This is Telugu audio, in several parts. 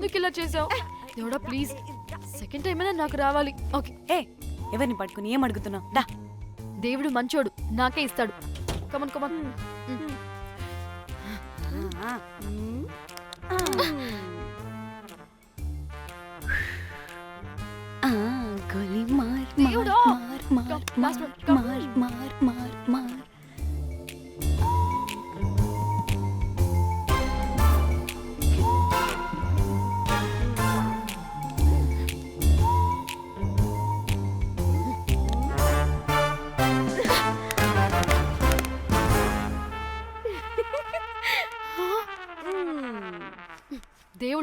ఎందుకు ఇలా చేసావు దేవుడా ప్లీజ్ సెకండ్ టైం అయినా నాకు రావాలి ఓకే ఏ ఎవరిని పట్టుకుని ఏం అడుగుతున్నావు డా దేవుడు మంచోడు నాకే ఇస్తాడు కమన్ కమన్ గోలి మార్ మార్! మార్ మార్ మార్. మార్ మార్ మార్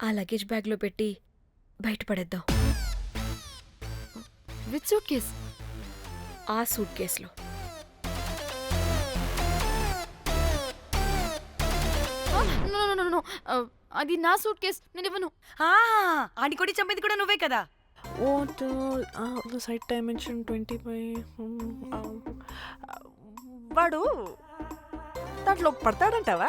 ఆ లగేజ్ బ్యాగ్లో పెట్టి బయటపడేద్దాం. విత్ సూట్ కేస్ ఆ సూట్ కేసులో నో నో నో అది నా సూట్ కేస్ నేను ఇవ్వను. ఆ, ఆడి కొడి చంపేది కూడా నువ్వే కదా? What site dimension twenty five వాడు దాంట్లో పడతాడంటావా?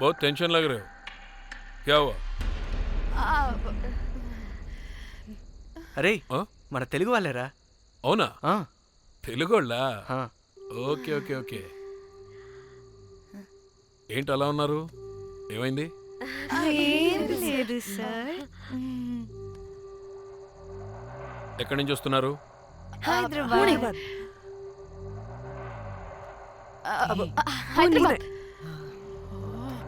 बहुत टेंशन लग रहे हो क्या हुआ అరే ఆ? మన తెలుగు వాళ్ళేరా అవునా ఆ, తెలుగోళ్ళా ఆ. ఓకే ఓకే ఓకే ఏంటి అలా ఉన్నారు ఏమైంది లేదు సార్ ఎక్కడి నుంచి వస్తున్నారు హైదరాబాద్ హైదరాబాద్ ఏయ్!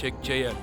చెక్ చేయాలి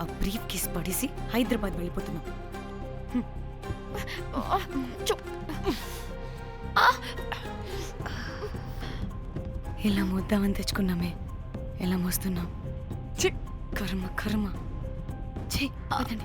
ఆ బ్రీఫ్ కేస్ పడేసి హైదరాబాద్ వెళ్ళిపోతున్నాం. చు. ఇలా మోద్దామని తెచ్చుకున్నామే. ఎలా మోస్తున్నాం? కర్మ కర్మ. ఛీ, వదండి.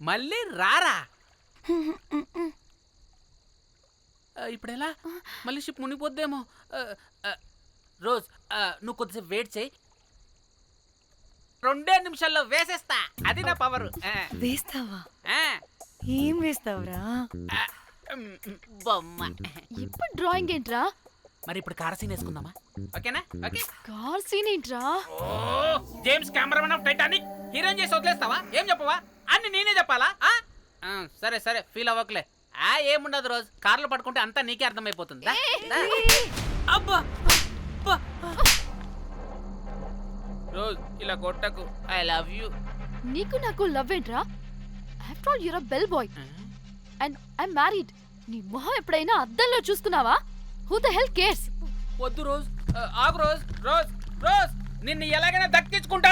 మళ్ళీ రారా? ఇప్పుడు ఎలా మళ్ళీ షిప్ మునిగిపోద్దేమో. ఆ, రోజ్ నువ్వు కొద్దిసేపు వెయిట్ చేయి. రెండే నిమిషాల్లో వేసేస్తా. అది నా పవర్. వేస్తావా? ఏం వేస్తావురా? బొమ్మ. ఇప్పుడు డ్రాయింగ్ ఏంట్రా? మరి ఇప్పుడు కార్ సీన్ వేసుకుందామా? ఓకేనా? ఓకే. కార్ సీన్ ఏంట్రా? James Cameron of Titanic. Heroine చేసి వదిలేస్తావా? ఏం చెప్పవా? అన్ని నేనే చెప్పాలా? ఆ? ఆ, సరే సరే ఫీల్ అవ్వకలే. ఆ ఏముండదు రోజు. కార్లో పడుకుంటే అంతా నీకే అర్థమైపోతుంది. దా, దా. అబ్బా! అబ్బా. రోజ్ ఇలా కొట్టకు. ఐ లవ్ యూ నీకు నాకు లవ్ ఏంట్రా? After all you're a bell boy and I married నీ మొహం ఎప్పుడైనా అద్దంలో చూసుకున్నావా? హూ ద హెల్ కేర్స్ వద్దు రోజ్. ఆ, ఆగు రోజ్. రోజ్. రోజ్. నిన్ను ఎలాగైనా దక్కించుకుంటాను.